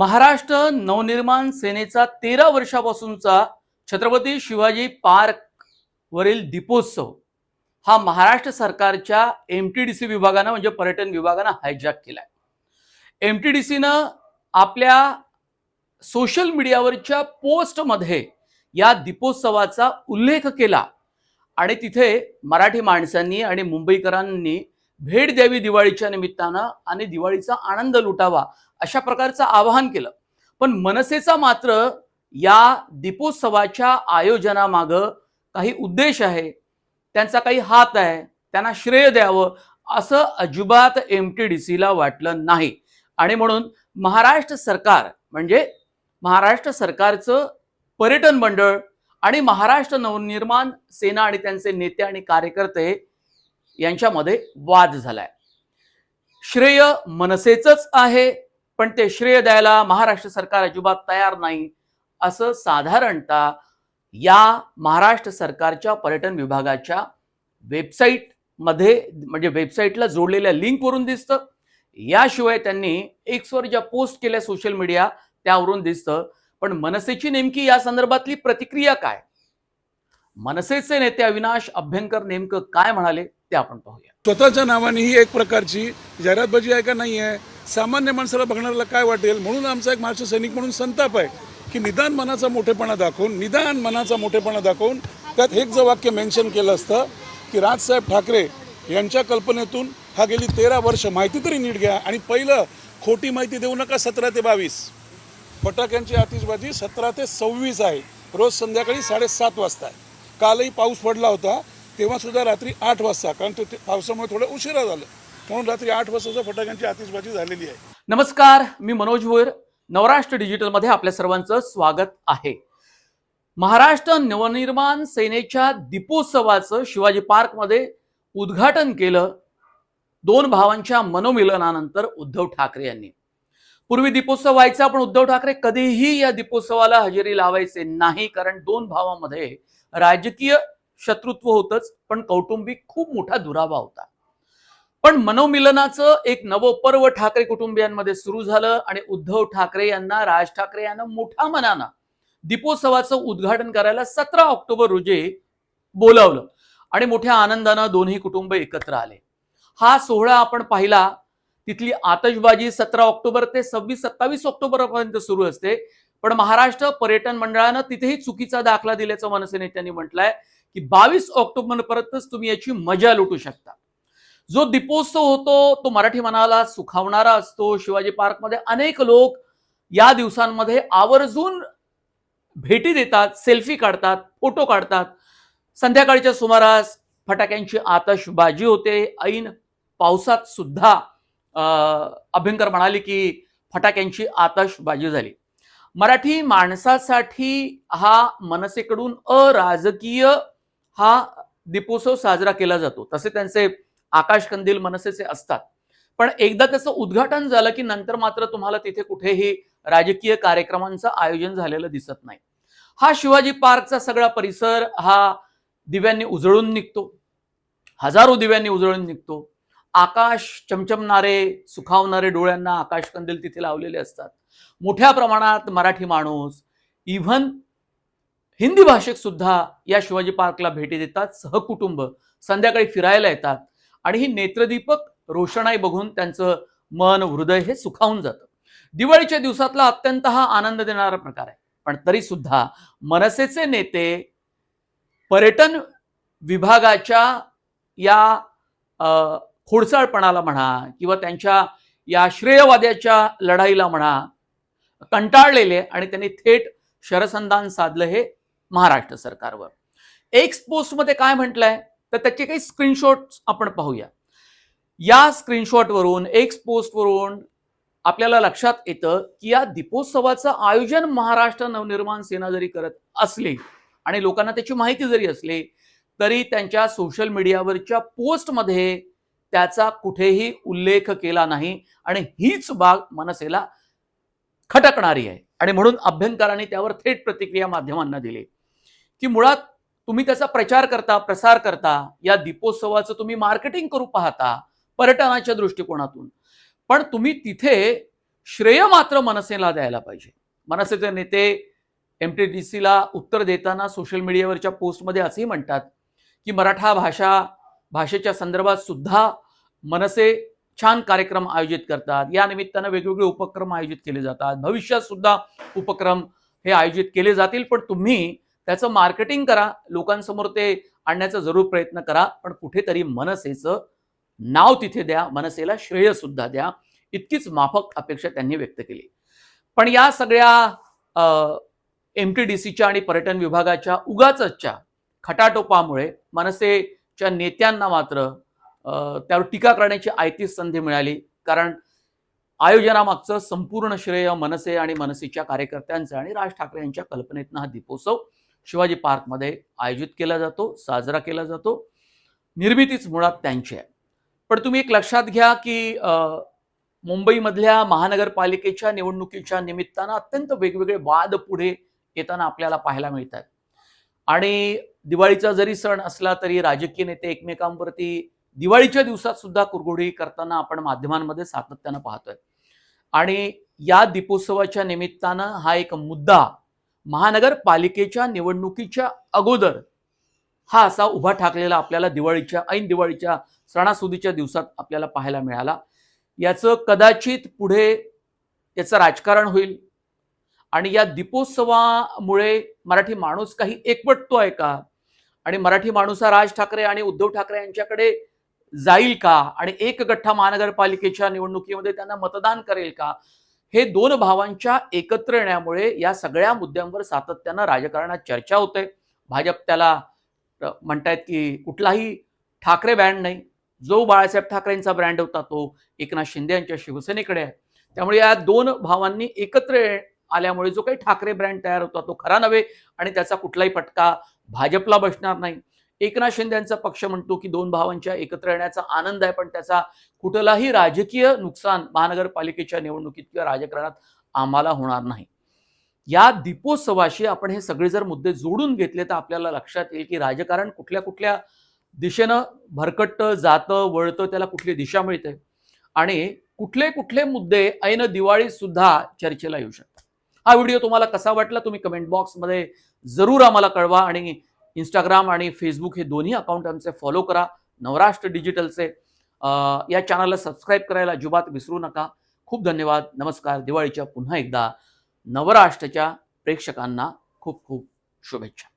महाराष्ट्र नवनिर्माण सेनेचा तेरा वर्षापासूनचा छत्रपती शिवाजी पार्क वरील दीपोत्सव. हा महाराष्ट्र सरकारच्या एम टी डी सी विभागानं म्हणजे पर्यटन विभागानं हायजॅक केलाय. एम टी डी सीनं आपल्या सोशल मीडियावरच्या पोस्टमध्ये या दीपोत्सवाचा उल्लेख केला. आणि तिथे मराठी माणसांनी आणि मुंबईकरांनी भेट द्यावी दिवाळीच्या निमित्तानं आणि दिवाळीचा आनंद लुटावा अशा प्रकारचं आवाहन केलं. पण मनसेचा मात्र या दीपोत्सवाच्या आयोजनामागं काही उद्देश आहे. त्यांचा काही हात आहे. त्यांना श्रेय द्यावं असं अजिबात एम टी डी सीला वाटलं नाही. आणि म्हणून महाराष्ट्र सरकार म्हणजे महाराष्ट्र सरकारचं पर्यटन मंडळ आणि महाराष्ट्र नवनिर्माण सेना आणि त्यांचे नेते आणि कार्यकर्ते यांच्यामध्ये वाद झालाय. श्रेय मनसेचंच आहे पण ते श्रेय द्यायला महाराष्ट्र सरकार अजिबात तयार नाही असं साधारणतः या महाराष्ट्र सरकारच्या पर्यटन विभागाच्या वेबसाईटमध्ये म्हणजे वेबसाईटला जोडलेल्या लिंकवरून दिसतं. याशिवाय त्यांनी एक्सवर ज्या पोस्ट केल्या सोशल मीडिया त्यावरून दिसतं. पण मनसेची नेमकी या संदर्भातली प्रतिक्रिया काय? मनसेचे नेते अविनाश अभ्यंकर नेमकं काय म्हणाले? ते आपण पाहूया. स्वतःच्या नावाने ही एक प्रकारची जाहिरातबाजी आहे का नाही आहे? सामान्य माणसाला बघणाऱ्याला काय वाटेल? म्हणून आमचा एक महाराष्ट्र सैनिक म्हणून संताप आहे की निदान मनाचा मोठेपणा दाखवून निदान मनाचा मोठेपणा दाखवून त्यात एक जर वाक्य मेन्शन केलं असतं की राजसाहेब ठाकरे यांच्या कल्पनेतून हा गेली तेरा वर्ष माहिती तरी नीट घ्या आणि पहिलं खोटी माहिती देऊ नका सतरा ते बावीस. फटाक्यांची आतिषबाजी सतरा ते सव्वीस आहे. रोज संध्याकाळी साडेसात वाजता आहे कालही पाऊस पडला होता. तेव्हा सुद्धा रात्री आठ वाजता कारण ते पावसामुळे थोडं उशिरा झालं. म्हणून रात्री आठ वाजताचा फटाक्यांची आतिषबाजी झालेली आहे. नमस्कार मी मनोज भोईर. नवराष्ट्र डिजिटलमध्ये आपल्या सर्वांचं स्वागत आहे. महाराष्ट्र नवनिर्माण सेनेच्या दीपोत्सवाचं शिवाजी पार्कमध्ये उद्घाटन केलं दोन भावांच्या मनोमिलनानंतर उद्धव ठाकरे यांनी. पूर्वी दीपोत्सव व्हायचा पण उद्धव ठाकरे कधीही या दीपोत्सवाला हजेरी लावायचे नाही कारण दोन भावामध्ये राजकीय शत्रुत्व होतच पण कौटुंबिक खूप मोठा दुरावा होता. पण मनोमिलनाचं एक नवं पर्व ठाकरे कुटुंबियांमध्ये सुरू झालं आणि उद्धव ठाकरे यांना राज ठाकरे यांना मोठ्या मनानं दीपोत्सवाचं उद्घाटन करायला सतरा ऑक्टोबर रोजी बोलावलं आणि मोठ्या आनंदानं दोन्ही कुटुंब एकत्र आले. हा सोहळा आपण पाहिला तिथली आतषबाजी सतरा ऑक्टोबर ते सव्वीस सत्तावीस ऑक्टोबर पर्यंत सुरू असते. पण महाराष्ट्र पर्यटन मंडळानं तिथेही चुकीचा दाखला दिल्याचं मनसे नेत्यांनी म्हटलंय. की बावीस ऑक्टोबरपर्यंतच तुम्ही याची मजा लुटू शकता. जो दीपोत्सव होतो तो मराठी मनाला सुखावणारा असतो. शिवाजी पार्कमध्ये अनेक लोक या दिवसांमध्ये आवर्जून भेटी देतात सेल्फी काढतात फोटो काढतात. संध्याकाळच्या सुमारास फटाक्यांची आतषबाजी होते. ऐन पावसात सुद्धा अं, अभ्यंकर म्हणाले की फटाक्यांची आतषबाजी झाली. मराठी माणसासाठी हा मनसेकडून अराजकीय हा दीपोत्सव साजरा केला जातो. तसे त्यांचे आकाश कंदील मनसेचे असतात. पण एकदा त्याचं उद्घाटन झालं की नंतर मात्र तुम्हाला तिथे कुठेही राजकीय कार्यक्रमांचं आयोजन झालेलं दिसत नाही. हा शिवाजी पार्कचा सगळा परिसर हा दिव्यांनी उजळून निघतो. हजारो दिव्यांनी उजळून निघतो. आकाश चमचमणारे सुखावणारे डोळ्यांना आकाश कंदील तिथे लावलेले असतात. मोठ्या प्रमाणात मराठी माणूस इव्हन हिंदी भाषिक सुद्धा या शिवाजी पार्कला भेटी देतात सहकुटुंब संध्याकाळी फिरायला येतात आणि ही नेत्रदीपक रोषणाई बघून त्यांचं मन हृदय हे सुखावून जातं. दिवाळीच्या दिवसातला अत्यंत हा आनंद देणारा प्रकार आहे. पण तरी सुद्धा मनसेचे नेते पर्यटन विभागाच्या या खोडसाळपणाला म्हणा किंवा त्यांच्या या श्रेयवाद्याच्या लढाईला म्हणा कंटाळलेले आणि त्यांनी थेट शरसंधान साधलं हे महाराष्ट्र सरकारवर. एक्स पोस्टमध्ये काय म्हटलंय? तर त्याचे काही स्क्रीनशॉट्स आपण पाहूया. या स्क्रीनशॉटवरून एक्स पोस्टवरून आपल्याला लक्षात येतं की या दीपोत्सवाचं आयोजन महाराष्ट्र नवनिर्माण सेना जरी करत असली आणि लोकांना त्याची माहिती जरी असली तरी त्यांच्या सोशल मीडियावरच्या पोस्टमध्ये त्याचा कुठेही उल्लेख केला नाही आणि हीच बाग मनसेला खटकणारी आहे. आणि म्हणून अभ्यंकरांनी त्यावर थेट प्रतिक्रिया माध्यमांना दिली. की मुळात तुम्ही त्याचा प्रचार करता प्रसार करता या दीपोत्सवाचं तुम्ही मार्केटिंग करू पाहता पर्यटनाच्या दृष्टिकोनातून. पण तुम्ही तिथे श्रेय मात्र मनसेला द्यायला पाहिजे. मनसेचे नेते एम टी डी सीला उत्तर देताना सोशल मीडियावरच्या पोस्टमध्ये असंही म्हणतात की मराठा भाषा भाषेच्या संदर्भात सुद्धा मनसे छान कार्यक्रम आयोजित करतात. या निमित्तानं वेगवेगळे उपक्रम आयोजित केले जातात. भविष्यात सुद्धा उपक्रम हे आयोजित केले जातील पण तुम्ही त्याचं मार्केटिंग करा लोकांसमोर ते आणण्याचा जरूर प्रयत्न करा पण कुठेतरी मनसेचं नाव तिथे द्या मनसेला श्रेय सुद्धा द्या. इतकीच माफक अपेक्षा त्यांनी व्यक्त केली. पण या सगळ्या एम टी डी सीच्या आणि पर्यटन विभागाच्या उगाचच्या खटाटोपामुळे मनसेच्या नेत्यांना मात्र त्यावर टीका करण्याची आयतीच संधी मिळाली. कारण आयोजनामागचं संपूर्ण श्रेय मनसे आणि मनसेच्या कार्यकर्त्यांचं आणि राज ठाकरे यांच्या कल्पनेतनं हा दीपोत्सव शिवाजी पार्कमध्ये आयोजित केला जातो साजरा केला जातो. निर्मितीच मुळात त्यांची आहे. पण तुम्ही एक लक्षात घ्या की मुंबईमधल्या महानगरपालिकेच्या निवडणुकीच्या निमित्तानं अत्यंत वेगवेगळे वाद पुढे येताना आपल्याला पाहायला मिळत आहेत आणि दिवाळीचा जरी सण असला तरी राजकीय नेते एकमेकांवरती दिवाळीच्या दिवसात सुद्धा कुरघोडी करताना आपण माध्यमांमध्ये सातत्यानं पाहतोय. आणि या दीपोत्सवाच्या निमित्तानं हा एक मुद्दा महानगरपालिकेच्या निवडणुकीच्या अगोदर हा असा उभा ठाकलेला आपल्याला दिवाळीच्या ऐन दिवाळीच्या सणासुदीच्या दिवसात आपल्याला पाहायला मिळाला. याचं कदाचित पुढे याचं राजकारण होईल. आणि या दीपोत्सवामुळे मराठी माणूस काही एकवटतोय का? आणि मराठी माणूस हा राज ठाकरे आणि उद्धव ठाकरे यांच्याकडे जाईल का? आणि एक गठ्ठा महानगरपालिकेच्या निवडणुकीमध्ये त्यांना मतदान करेल का? हे दोन भावांच्या एकत्र येण्यामुळे या सगळ्या मुद्द्यांवर सातत्यानं राजकारणात चर्चा होते. भाजप त्याला म्हणतायत की कुठलाही ठाकरे ब्रँड नाही. जो बाळासाहेब ठाकरेंचा ब्रँड होता तो एकनाथ शिंदे यांच्या शिवसेनेकडे आहे. त्यामुळे या दोन भावांनी एकत्र ये- आल्यामुळे जो काही ठाकरे ब्रँड तयार होता तो खरा नव्हे आणि त्याचा कुठलाही फटका भाजपला बसणार नाही. एकनाथ शिंदे यांचा पक्ष म्हणतो की दोन भावांच्या एकत्र येण्याचा आनंद आहे पण त्याचा कुठलाही राजकीय नुकसान महानगरपालिकेच्या निवडणुकीत किंवा राजकारणात आम्हाला होणार नाही. या दीपोत्सवाशी आपण हे सगळे जर मुद्दे जोडून घेतले तर आपल्याला लक्षात येईल की राजकारण कुठल्या कुठल्या दिशेनं भरकटतं जातं वळतं त्याला कुठली दिशा मिळते. आणि कुठले कुठले मुद्दे ऐन दिवाळीत सुद्धा चर्चेला येऊ शकतात. हा व्हिडिओ तुम्हाला कसा वाटला तुम्ही कमेंट बॉक्समध्ये जरूर आम्हाला कळवा आणि इंस्टाग्राम आणि फेसबुक हे दोन्ही अकाउंट आमचे फॉलो करा. नवराष्ट्र डिजिटलचे या चॅनलला सबस्क्राईब करायला अजिबात विसरू नका. खूप धन्यवाद. नमस्कार. दिवाळीच्या पुन्हा एकदा नवराष्ट्रच्या प्रेक्षकांना खूप खूप शुभेच्छा.